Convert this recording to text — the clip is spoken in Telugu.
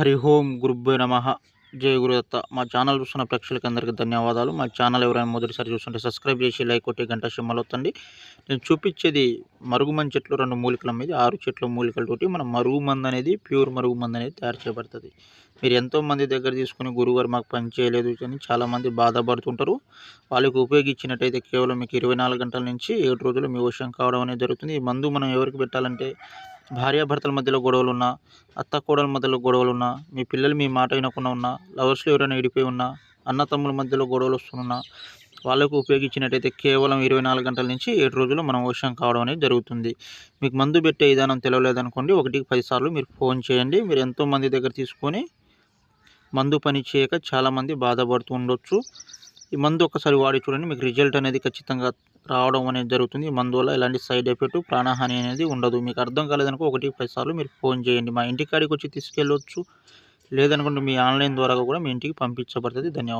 హరి ఓం గురుబ్బే నమ. జయ గురుదత్త మా ఛానల్ చూస్తున్న ప్రేక్షకులకి అందరికీ ధన్యవాదాలు. మా ఛానల్ ఎవరైనా మొదటిసారి చూస్తుంటే సబ్స్క్రైబ్ చేసి లైక్ కొట్టి గంట సింహలు వత్తండి నేను చూపించేది మరుగుమంది చెట్లు రెండు మూలికల మీద ఆరు చెట్ల మూలికలతోటి మన మరుగుమందు అనేది ప్యూర్ మరుగుమందు అనేది తయారు చేయబడుతుంది. మీరు ఎంతో మంది దగ్గర తీసుకుని గురువుగారు మాకు పని చేయలేదు అని చాలామంది బాధపడుతుంటారు. వాళ్ళకి ఉపయోగించినట్టయితే కేవలం మీకు ఇరవై నాలుగు గంటల నుంచి ఏడు రోజులు మీ వశం కావడం అనేది జరుగుతుంది. ఈ మందు మనం ఎవరికి పెట్టాలంటే భార్యాభర్తల మధ్యలో గొడవలు ఉన్నా అత్త కోడల మధ్యలో గొడవలు ఉన్నా మీ పిల్లలు మీ మాట వినకుండా ఉన్నా లవర్స్లో ఎవరైనా విడిపోయి ఉన్నా అన్న తమ్ముల మధ్యలో గొడవలు వస్తున్నా వాళ్ళకు ఉపయోగించినట్టయితే కేవలం ఇరవై నాలుగు గంటల నుంచి ఏడు రోజులు మనం వశం కావడం అనేది జరుగుతుంది. మీకు మందు పెట్టే విధానం తెలియలేదనుకోండి ఒకటికి పది సార్లు మీరు ఫోన్ చేయండి. మీరు ఎంతోమంది దగ్గర తీసుకొని మందు పని చేయక చాలామంది బాధపడుతూ ఉండొచ్చు. ఈ మందు ఒక్కసారి వాడి చూడండి. మీకు రిజల్ట్ అనేది ఖచ్చితంగా రావడం అనేది జరుగుతుంది. ఈ మందు వల్ల ఎలాంటి సైడ్ ఎఫెక్ట్ ప్రాణహాని అనేది ఉండదు. మీకు అర్థం కాలేదనుకో ఒకటి పది సార్లు మీరు ఫోన్ చేయండి. మా ఇంటికాడికి వచ్చి తీసుకెళ్ళొచ్చు. లేదనుకుంటే మీ ఆన్లైన్ ద్వారా కూడా మీ ఇంటికి పంపించబడుతుంది. ధన్యవాదాలు.